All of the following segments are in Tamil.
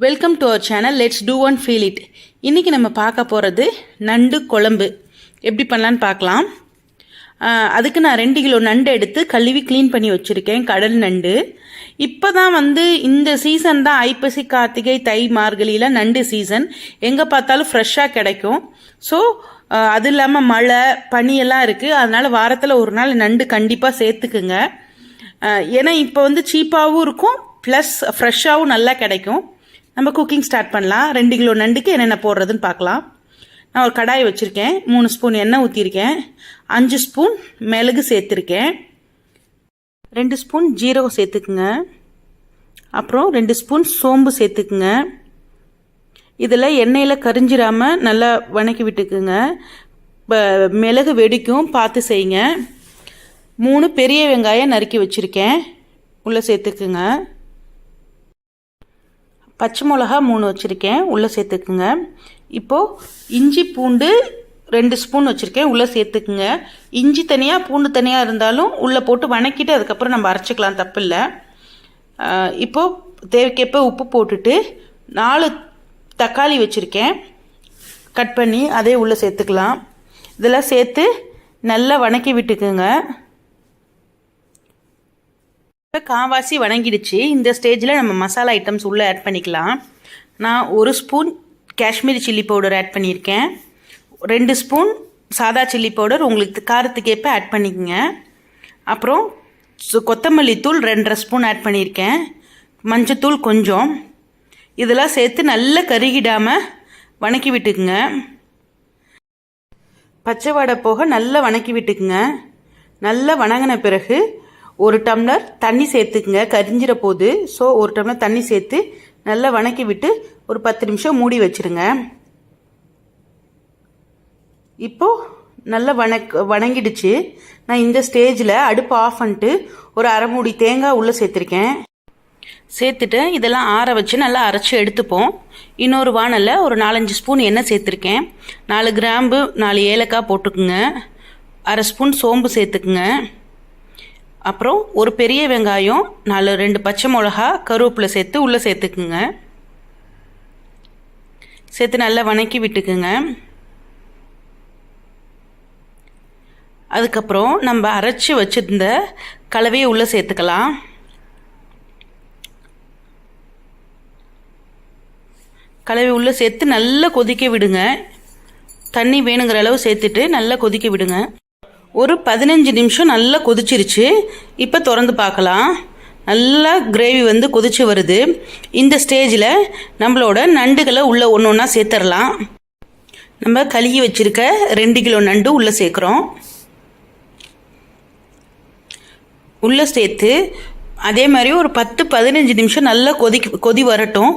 Welcome to our channel let's do one feel it இன்றைக்கி நம்ம பார்க்க போகிறது நண்டு குழம்பு. எப்படி பண்ணலான்னு பார்க்கலாம். அதுக்கு நான் ரெண்டு கிலோ நண்டு எடுத்து கழுவி க்ளீன் பண்ணி வச்சுருக்கேன் கடல் நண்டு. இப்போ தான் வந்து இந்த சீசன் தான் ஐப்பசி கார்த்திகை தை மார்கழியில் நண்டு சீசன் எங்கே பார்த்தாலும் ஃப்ரெஷ்ஷாக கிடைக்கும். ஸோ அது இல்லாமல் மழை பனியெல்லாம் இருக்குது அதனால் வாரத்தில் ஒரு நாள் நண்டு கண்டிப்பாக சேர்த்துக்குங்க. ஏன்னா இப்போ வந்து சீப்பாகவும் இருக்கும் ப்ளஸ் ஃப்ரெஷ்ஷாகவும் நல்லா கிடைக்கும். நம்ம குக்கிங் ஸ்டார்ட் பண்ணலாம். ரெண்டு கிலோ நண்டுக்கு என்னென்ன போடுறதுன்னு பார்க்கலாம். நான் ஒரு கடாய் வச்சுருக்கேன். மூணு ஸ்பூன் எண்ணெய் ஊற்றிருக்கேன் அஞ்சு ஸ்பூன் மிளகு சேர்த்துருக்கேன். ரெண்டு ஸ்பூன் ஜீரகம் சேர்த்துக்குங்க. அப்புறம் ரெண்டு ஸ்பூன் சோம்பு சேர்த்துக்குங்க. இதில் எண்ணெயில் கரிஞ்சிராமல் நல்லா வணக்கி விட்டுக்குங்க. ப- மிளகு வெடிக்கும். பார்த்து செய்யுங்க. மூணு பெரிய வெங்காயம் நறுக்கி வச்சுருக்கேன். உள்ளே சேர்த்துக்குங்க. பச்சை மிளகா மூணு வச்சுருக்கேன். உள்ளே சேர்த்துக்குங்க. இப்போது இஞ்சி பூண்டு ரெண்டு ஸ்பூன் வச்சுருக்கேன். உள்ளே சேர்த்துக்குங்க. இஞ்சி தனியாக பூண்டு தனியாக இருந்தாலும் உள்ளே போட்டு வணக்கிட்டு அதுக்கப்புறம் நம்ம அரைச்சிக்கலாம் தப்பில்லை. இப்போது தேவைக்கேற்ப உப்பு போட்டுட்டு நாலு தக்காளி வச்சுருக்கேன். கட் பண்ணி அதே உள்ளே சேர்த்துக்கலாம். இதெல்லாம் சேர்த்து நல்லா வணக்கி விட்டுக்குங்க. இப்போ காவாசி வணங்கிடுச்சு. இந்த ஸ்டேஜில் நம்ம மசாலா ஐட்டம்ஸ் உள்ளே ஆட் பண்ணிக்கலாம். நான் ஒரு spoon Kashmiri chilli powder add பண்ணியிருக்கேன். ரெண்டு ஸ்பூன் சாதா சில்லி பவுடர் உங்களுக்கு காரத்துக்கேற்ப ஆட் பண்ணிக்கோங்க. அப்புறம் கொத்தமல்லி தூள் ரெண்டரை ஸ்பூன் ஆட் பண்ணியிருக்கேன். மஞ்சத்தூள் கொஞ்சம். இதெல்லாம் சேர்த்து நல்லா கருகிடாமல் வணக்கி விட்டுக்குங்க. பச்சை வடை போக நல்லா வணக்கி விட்டுக்குங்க. நல்லா வணங்கின பிறகு ஒரு டம்ளர் தண்ணி சேர்த்துக்குங்க. கரிஞ்சிற போது ஸோ ஒரு டம்ளர் தண்ணி சேர்த்து நல்லா வணக்கி விட்டு ஒரு பத்து நிமிஷம் மூடி வச்சிருங்க. இப்போது நல்லா வணக் வணங்கிடுச்சு. நான் இந்த ஸ்டேஜில் அடுப்பு ஆஃப் பண்ணிட்டு ஒரு அரை மூடி தேங்காய் உள்ளே சேர்த்துருக்கேன். சேர்த்துட்டு இதெல்லாம் ஆற வச்சு நல்லா அரைச்சி எடுத்துப்போம். இன்னொரு வானலில் ஒரு நாலஞ்சு ஸ்பூன் எண்ணெய் சேர்த்துருக்கேன். நாலு கிராம்பு நாலு ஏலக்காய் போட்டுக்குங்க. அரை ஸ்பூன் சோம்பு சேர்த்துக்குங்க. அப்புறம் ஒரு பெரிய வெங்காயம் நாலு ரெண்டு பச்சை மிளகா கருவேப்பிலை சேர்த்து உள்ளே சேர்த்துக்குங்க. சேர்த்து நல்லா வணக்கி விட்டுக்குங்க. அதுக்கப்புறம் நம்ம அரைச்சி வச்சிருந்த கலவையை உள்ளே சேர்த்துக்கலாம். கலவை உள்ளே சேர்த்து நல்லா கொதிக்க விடுங்க. தண்ணி வேணுங்கிற அளவு சேர்த்துட்டு நல்லா கொதிக்க விடுங்க. ஒரு பதினஞ்சு நிமிஷம் நல்லா கொதிச்சிருச்சு. இப்போ திறந்து பார்க்கலாம். நல்லா கிரேவி வந்து கொதிச்சு வருது. இந்த ஸ்டேஜில் நம்மளோட நண்டுகளை உள்ளே ஒன்று ஒன்றா சேர்த்துடலாம் நம்ம கழுகி வச்சிருக்க ரெண்டு கிலோ நண்டு உள்ளே சேர்க்குறோம். உள்ளே சேர்த்து அதே மாதிரி ஒரு பத்து பதினஞ்சு நிமிஷம் நல்லா கொதி கொதி வரட்டும்.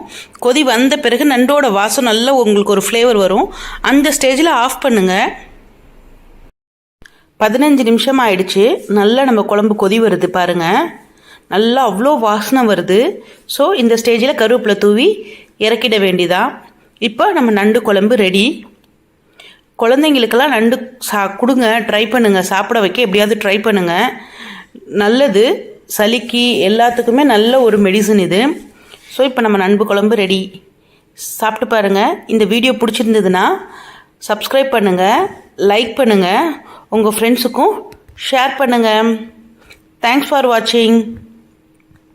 கொதி வந்த பிறகு நண்டோட வாசம் நல்லா உங்களுக்கு ஒரு ஃப்ளேவர் வரும். அந்த ஸ்டேஜில் ஆஃப் பண்ணுங்கள் பதினஞ்சு நிமிஷம் ஆயிடுச்சு. நல்லா நம்ம குழம்பு கொதி வருது பாருங்க. நல்லா அவ்வளோ வாசனை வருது. ஸோ இந்த ஸ்டேஜில் கருவேப்பிலை தூவி இறக்கிட வேண்டிதான். இப்போ நம்ம நண்டு குழம்பு ரெடி குழந்தைங்களுக்கெல்லாம் நண்டு சா கொடுங்க ட்ரை பண்ணுங்கள் சாப்பிட வைக்க எப்படியாவது ட்ரை பண்ணுங்கள் நல்லது. சளிக்கு எல்லாத்துக்குமே நல்ல ஒரு மெடிசன் இது. ஸோ இப்போ நம்ம நண்பு குழம்பு ரெடி சாப்பிட்டு பாருங்கள் இந்த வீடியோ பிடிச்சிருந்ததுன்னா சப்ஸ்கிரைப் பண்ணுங்கள் லைக் பண்ணுங்கள் உங்கள் ஃப்ரெண்ட்ஸுக்கும் ஷேர் பண்ணுங்கள் தேங்க்ஸ் ஃபார் வாட்சிங்